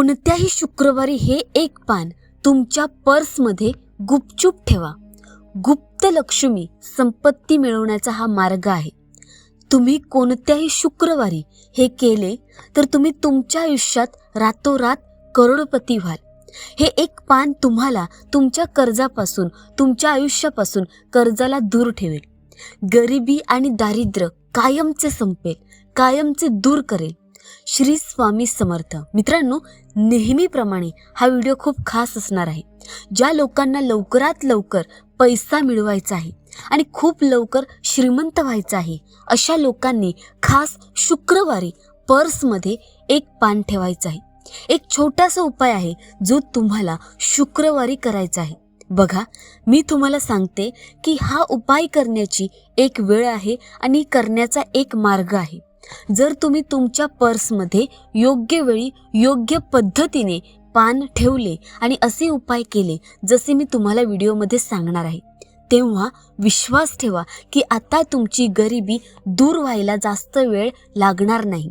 कोणत्याही शुक्रवारी हे एक पान तुमच्या पर्समध्ये गुपचूप ठेवा. गुप्त लक्ष्मी संपत्ती मिळवण्याचा हा मार्ग आहे. तुम्ही कोणत्याही शुक्रवारी हे केले तर तुम्ही तुमच्या आयुष्यात रातोरात करोडपती व्हाल. हे एक पान तुम्हाला तुमच्या कर्जापासून तुमच्या आयुष्यापासून कर्जाला दूर ठेवेल. गरिबी आणि दारिद्र्य कायमचे संपेल कायमचे दूर करेल. श्री स्वामी समर्थ. मित्रांनो नेहमीप्रमाणे हा व्हिडिओ खूप खास असणार आहे. ज्या लोकांना लवकरात लवकर पैसा मिळवायचा आहे आणि खूप लवकर श्रीमंत व्हायचं आहे अशा लोकांनी खास शुक्रवारी पर्समध्ये एक पान ठेवायचं आहे. एक छोटासा उपाय आहे जो तुम्हाला शुक्रवारी करायचा आहे. बघा मी तुम्हाला सांगते की हा उपाय करण्याची एक वेळ आहे आणि करण्याचा एक मार्ग आहे. जर तुम्ही तुमच्या पर्समध्ये योग्य वेळी योग्य पद्धतीने पान ठेवले आणि असे उपाय केले जसे मी तुम्हाला व्हिडिओमध्ये सांगणार आहे तेव्हा विश्वास ठेवा की आता तुमची गरिबी दूर व्हायला जास्त वेळ लागणार नाही.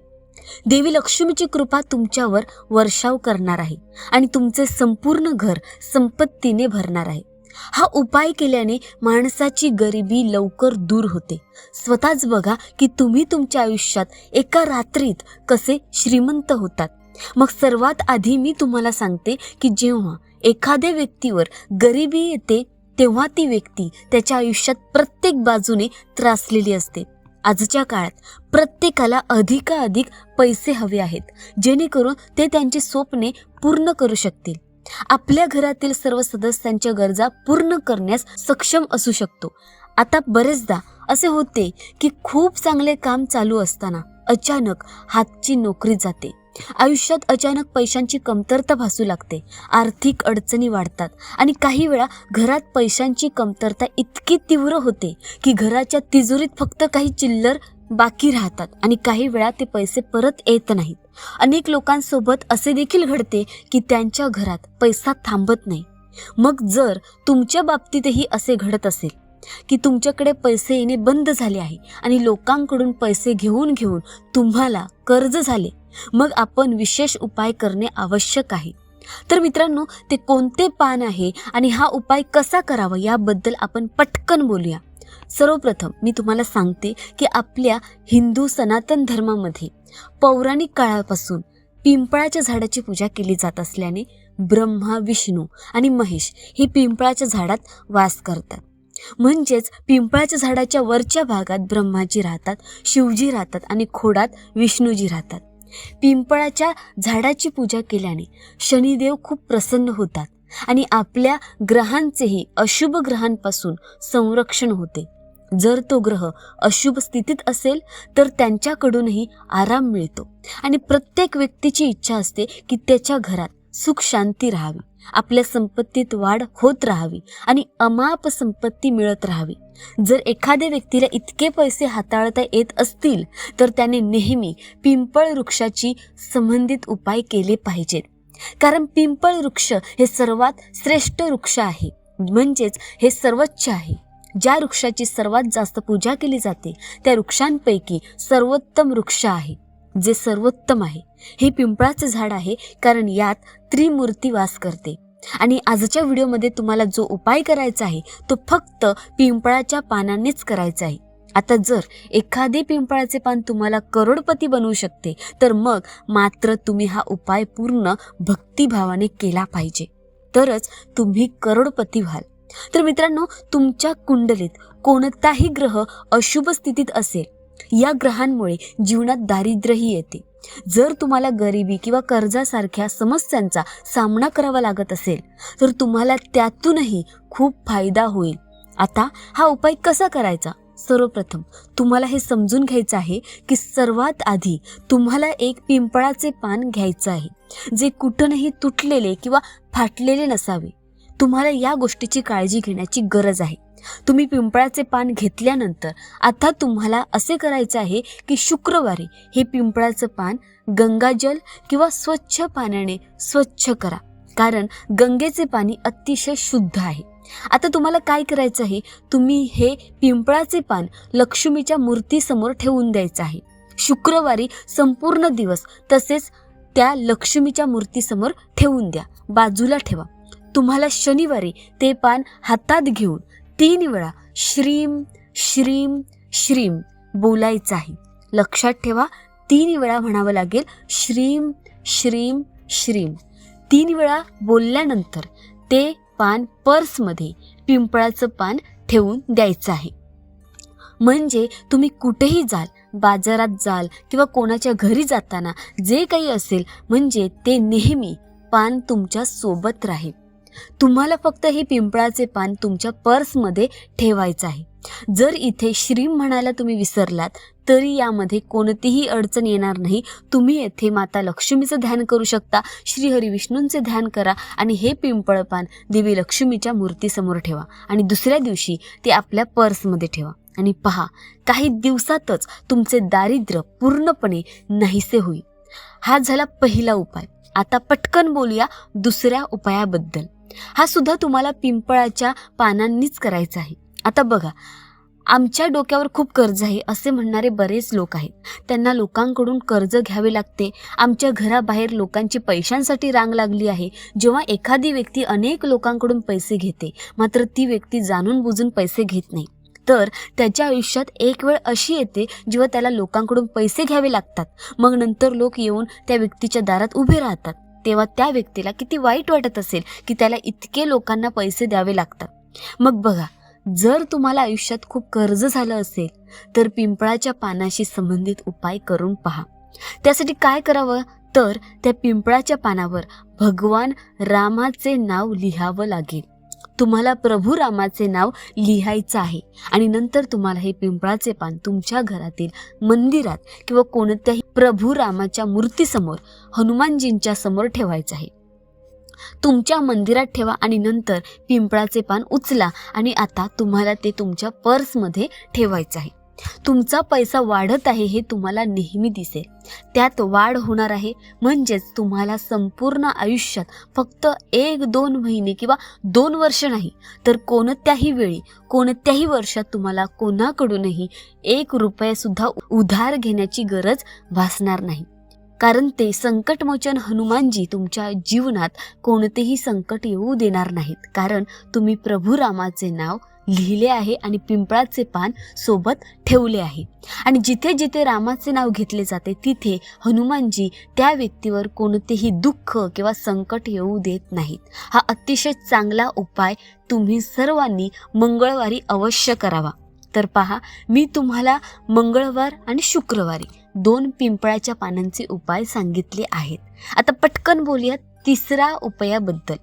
देवी लक्ष्मीची कृपा तुमच्यावर वर्षाव करणार आहे आणि तुमचे संपूर्ण घर संपत्तीने भरणार आहे. हा उपाय केल्याने माणसाची गरिबी लवकर दूर होते. स्वतःच बघा की तुम्ही तुमच्या आयुष्यात एका रात्रीत कसे श्रीमंत होतात. मग सर्वात आधी मी तुम्हाला सांगते की जेव्हा एखाद्या व्यक्तीवर गरिबी येते तेव्हा ती व्यक्ती त्याच्या आयुष्यात प्रत्येक बाजूने त्रासलेली असते. आजच्या काळात प्रत्येकाला अधिकाधिक पैसे हवे आहेत जेणेकरून ते त्यांची स्वप्ने पूर्ण करू शकतील. आपल्या घरातील सर्व सदस्यांच्या गरजा पूर्ण करण्यास सक्षम असू शकतो. आता बरेचदा असे होते की खूप चांगले काम चालू असताना अचानक हातची नोकरी जाते. आयुष्यात अचानक पैशांची कमतरता भासू लागते. आर्थिक अडचणी वाढतात आणि काही वेळा घरात पैशांची कमतरता इतकी तीव्र होते की घराच्या तिजोरीत फक्त काही चिल्लर बाकी राहतात आणि काही वेळा ते पैसे परत येत नाहीत. अनेक लोकांसोबत असे देखील घडते की त्यांच्या घरात पैसा थांबत नाही. मग जर तुमच्या बाबतीतही असे घडत असेल की तुमच्याकडे पैसे येणे बंद झाले आहे आणि लोकांकडून पैसे घेऊन घेऊन तुम्हाला कर्ज झाले मग आपण विशेष उपाय करणे आवश्यक आहे. तर मित्रांनो ते कोणते पान आहे आणि हा उपाय कसा करावा याबद्दल आपण पटकन बोलूया. सर्वप्रथम मी तुम्हाला सांगते की आपल्या हिंदू सनातन धर्मामध्ये पौराणिक काळापासून पिंपळाच्या झाडाची पूजा केली जात असल्याने ब्रह्मा विष्णू आणि महेश हे पिंपळाच्या झाडात वास करतात. म्हणजेच पिंपळाच्या झाडाच्या वरच्या भागात ब्रह्माजी राहतात शिवजी राहतात आणि खोडात विष्णूजी राहतात. पिंपळाच्या झाडाची पूजा केल्याने शनिदेव खूप प्रसन्न होतात. आणि आपल्या ग्रहांचेही अशुभ ग्रहांपासून संरक्षण होते. जर तो ग्रह अशुभ स्थितीत असेल तर त्यांच्याकडूनही आराम मिळतो. आणि प्रत्येक व्यक्तीची इच्छा असते की त्याच्या घरात सुख शांती राहावी. आपल्या संपत्तीत वाढ होत राहावी आणि अमाप संपत्ती मिळत राहावी. जर एखाद्या व्यक्तीला इतके पैसे हाताळता येत असतील तर त्याने नेहमी पिंपळ वृक्षाची संबंधित उपाय केले पाहिजेत. कारण पिंपळ वृक्ष हे सर्वात श्रेष्ठ वृक्ष आहे. म्हणजेच हे सर्वोच्च आहे. ज्या वृक्षाची सर्वात जास्त पूजा केली जाते त्या वृक्षांपैकी सर्वोत्तम वृक्ष आहे जे सर्वोत्तम आहे. हे पिंपळाचं झाड आहे कारण यात त्रिमूर्ती वास करते. आणि आजच्या व्हिडिओमध्ये तुम्हाला जो उपाय करायचा आहे तो फक्त पिंपळाच्या पानांनीच करायचा आहे. आता जर एखादे पिंपळाचे पान तुम्हाला करोडपती बनवू शकते तर मग मात्र तुम्ही हा उपाय पूर्ण भक्तिभावाने केला पाहिजे. तरच तुम्ही करोडपती व्हाल. तर मित्रांनो तुमच्या कुंडलीत कोणताही ग्रह अशुभ स्थितीत असेल या ग्रहांमुळे जीवनात दारिद्र्यही येते. जर तुम्हाला गरिबी किंवा कर्जासारख्या समस्यांचा सामना करावा लागत असेल तर तुम्हाला त्यातूनही खूप फायदा होईल. आता हा उपाय कसा करायचा? सर्वप्रथम तुम्हाला हे समजून घ्यायचं आहे की सर्वात आधी तुम्हाला एक पिंपळाचे पान घ्यायचं आहे जे कुठूनही तुटलेले किंवा फाटलेले नसावे. तुम्हाला या गोष्टीची काळजी घेण्याची गरज आहे. तुम्ही पिंपळाचे पान घेतल्यानंतर आता तुम्हाला असे करायचे आहे की शुक्रवारी हे पिंपळाचं पान गंगाजल किंवा स्वच्छ पाण्याने स्वच्छ करा कारण गंगेचे पाणी अतिशय शुद्ध आहे. आता तुम्हाला काय करायचं आहे? तुम्ही हे पिंपळाचे पान लक्ष्मीच्या मूर्तीसमोर ठेवून द्यायचं आहे. शुक्रवारी संपूर्ण दिवस तसेच त्या लक्ष्मीच्या मूर्तीसमोर ठेवून द्या. बाजूला ठेवा. तुम्हाला शनिवारी ते पान हातात घेऊन तीन वेळा श्रीम श्रीम श्रीम बोलायचं आहे. लक्षात ठेवा तीन वेळा म्हणावं लागेल श्रीम श्रीम श्रीम. तीन वेळा बोलल्यानंतर ते पान पर्समध्ये पिंपळाचं पान ठेवून द्यायचं आहे. म्हणजे तुम्ही कुठेही जाल बाजारात जाल किंवा कोणाच्या घरी जाताना जे काही असेल म्हणजे ते नेहमी पान तुमच्यासोबत राहील. तुम्हाला फक्त हे पिंपळाचे पान तुमच्या पर्समध्ये ठेवायचं आहे. जर इथे श्रीम म्हणायला तुम्ही विसरलात तरी यामध्ये कोणतीही अडचण येणार नाही. तुम्ही येथे माता लक्ष्मीचं ध्यान करू शकता श्री हरी विष्णूंचे ध्यान करा आणि हे पिंपळ पान देवी लक्ष्मीच्या मूर्तीसमोर ठेवा. आणि दुसऱ्या दिवशी ते आपल्या पर्समध्ये ठेवा. आणि पहा काही दिवसातच तुमचे दारिद्र्य पूर्णपणे नाहीसे होईल. हा झाला पहिला उपाय. आता पटकन बोलूया दुसऱ्या उपायाबद्दल. हा सुद्धा तुम्हाला पिंपळाच्या पानांनीच करायचा आहे. आता बघा आमच्या डोक्यावर खूप कर्ज आहे असे म्हणणारे बरेच लोक आहेत. त्यांना लोकांकडून कर्ज घ्यावे लागते. आमच्या घराबाहेर लोकांची पैशांसाठी रांग लागली आहे. जेव्हा एखादी व्यक्ती अनेक लोकांकडून पैसे घेते मात्र ती व्यक्ती जाणून बुजून पैसे घेत नाही. तर त्याच्या आयुष्यात एक वेळ अशी येते जेव्हा त्याला लोकांकडून पैसे घ्यावे लागतात. मग नंतर लोक येऊन त्या व्यक्तीच्या दारात उभे राहतात. तेव्हा त्या व्यक्तीला किती वाईट वाटत असेल की त्याला इतके लोकांना पैसे द्यावे लागतात. मग बघा जर तुम्हाला आयुष्यात खूप कर्ज झालं असेल तर पिंपळाच्या पानाशी संबंधित उपाय करून पहा. त्यासाठी काय करावं? तर त्या पिंपळाच्या पानावर भगवान रामाचे नाव लिहावं लागेल. तुम्हाला प्रभू रामाचे नाव लिहायचं आहे आणि नंतर तुम्हाला हे पिंपळाचे पान तुमच्या घरातील मंदिरात किंवा कोणत्याही प्रभू रामाच्या मूर्तीसमोर हनुमानजींच्या समोर ठेवायचं आहे. तुमच्या मंदिरात ठेवा आणि नंतर पिंपळाचे पान उचला आणि आता तुम्हाला ते तुमच्या पर्समध्ये ठेवायचं आहे. तुमचा पैसा वाढत आहे हे तुम्हाला नेहमी दिसेल. त्यात वाढ होणार आहे म्हणजेच तुम्हाला संपूर्ण आयुष्यात फक्त एक दोन महिने किंवा दोन वर्ष नाही तर कोणत्याही वेळी कोणत्याही वर्षात तुम्हाला कोणाकडूनही एक रुपयासुद्धा उधार घेण्याची गरज भासणार नाही. कारण ते संकटमोचन हनुमानजी तुमच्या जीवनात कोणतेही संकट येऊ देणार नाहीत. कारण तुम्ही प्रभू रामाचे नाव लिहिले आहे आणि पिंपळाचे पान सोबत ठेवले आहे. आणि जिथे जिथे रामाचे नाव घेतले जाते तिथे हनुमानजी त्या व्यक्तीवर कोणतेही दुःख किंवा संकट येऊ देत नाहीत. हा अतिशय चांगला उपाय तुम्ही सर्वांनी मंगळवारी अवश्य करावा. तर पहा मी तुम्हाला मंगळवार आणि शुक्रवारी दोन पिंपळाच्या पानांचे उपाय सांगितले आहेत. आता पटकन बोलूयात तिसरा उपायाबद्दल.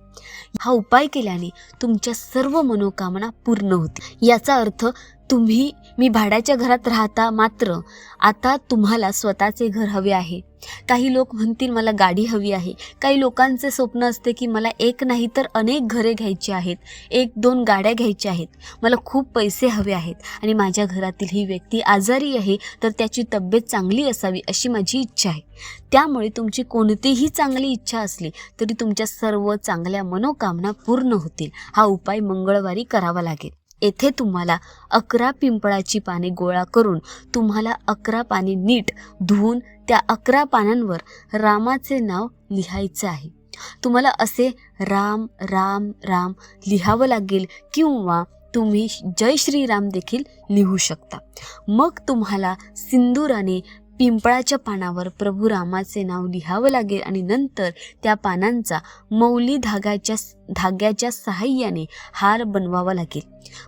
हा उपाय केल्याने तुमच्या सर्व मनोकामना पूर्ण होते याचा अर्थ तुम्ही मी भाड्याच्या घरात राहता मात्र आता तुम्हाला स्वतःचे घर हवे आहे. काही लोक म्हणतील मला गाडी हवी आहे. काही लोकांचे स्वप्न असते की मला एक नाही तर अनेक घरे घ्यायची आहेत. एक दोन गाड्या घ्यायच्या आहेत. मला खूप पैसे हवे आहेत आणि माझ्या घरातील ही व्यक्ती आजारी आहे तर त्याची तब्येत चांगली असावी अशी माझी इच्छा आहे. त्यामुळे तुमची कोणतीही चांगली इच्छा असली तरी तुमच्या सर्व चांगल्या मनोकामना पूर्ण होतील. हा उपाय मंगळवारी करावा लागेल. येथे तुम्हाला अकरा पिंपळाची पाने गोळा करून तुम्हाला अकरा पाने नीट धुवून त्या अकरा पानांवर रामाचे नाव लिहायचे आहे. तुम्हाला असे राम राम राम लिहावं लागेल किंवा तुम्ही जय श्रीराम देखील लिहू शकता. मग तुम्हाला सिंदूराने पिंपळाच्या पानावर प्रभू रामाचे नाव लिहावं लागेल आणि नंतर त्या पानांचा मौली धाग्याच्या धाग्याच्या सहाय्याने हार बनवावा लागेल.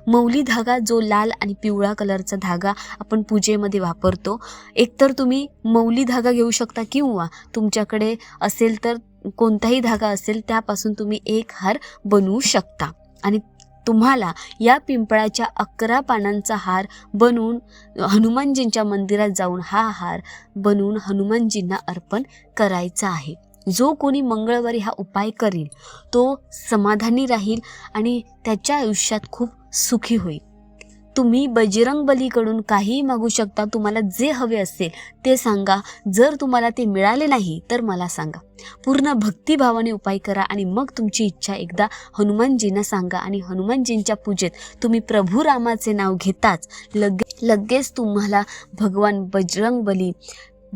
मौली धागा जो लाल आणि पिवळा कलरचा धागा आपण पूजेमध्ये वापरतो एकतर तुम्ही मौली धागा घेऊ शकता किंवा तुमच्याकडे असेल तर कोणताही धागा असेल त्यापासून तुम्ही एक हार बनवू शकता. आणि तुम्हाला या पिंपळाच्या अकरा पानांचा हार बनवून हनुमानजींच्या मंदिरात जाऊन हा हार बनवून हनुमानजींना अर्पण करायचा आहे. जो कोणी मंगळवारी हा उपाय करेल तो समाधानी राहील आणि त्याच्या आयुष्यात खूप सुखी होईल. तुम्ही बजरंग बलीकडून काहीही मागू शकता तुम्हाला जे हवे असेल ते सांगा. जर तुम्हाला ते मिळाले नाही तर मला सांगा. पूर्ण भक्तिभावाने उपाय करा आणि मग तुमची इच्छा एकदा हनुमानजींना सांगा आणि हनुमानजींच्या पूजेत तुम्ही प्रभू रामाचे नाव घेताच लगे लगेच तुम्हाला भगवान बजरंग बली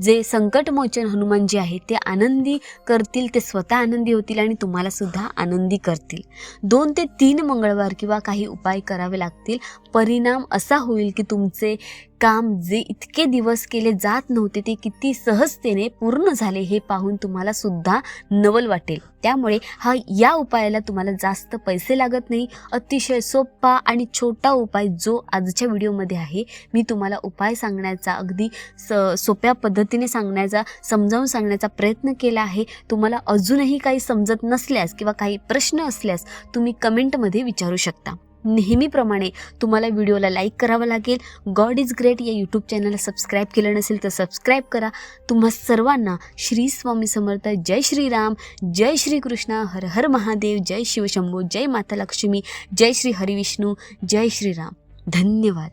जे संकटमोचन हनुमान जे आहे ते आनंदी करतील ते स्वतः आनंदी होतील आणि तुम्हाला सुद्धा आनंदी करतील. दोन ते तीन मंगळवार किंवा काही उपाय करावे लागतील. परिणाम असा होईल की तुमचे काम जे इतके दिवस केले जात नव्हते ते किती सहजतेने पूर्ण झाले हे पाहून तुम्हाला सुद्धा नवल वाटेल. त्यामुळे हा या उपायाला तुम्हाला जास्त पैसे लागत नाही. अतिशय सोपा आणि छोटा उपाय जो आजच्या व्हिडिओमध्ये आहे मी तुम्हाला उपाय सांगण्याचा अगदी स सोप्या पद्धतीने सांगण्याचा समजावून सांगण्याचा प्रयत्न केला आहे. तुम्हाला अजूनही काही समजत नसल्यास किंवा काही प्रश्न असल्यास तुम्ही कमेंटमध्ये विचारू शकता. नेहमीप्रमाणे तुम्हाला व्हिडिओला लाईक करावं लागेल. गॉड इज ग्रेट या यूट्यूब चॅनलला सबस्क्राईब केलं नसेल तर सबस्क्राईब करा. तुम्हा सर्वांना श्री स्वामी समर्थ जय श्रीराम जय श्रीकृष्ण हर हर महादेव जय शिवशंभू जय माता लक्ष्मी जय श्री हरिविष्णू जय श्रीराम धन्यवाद.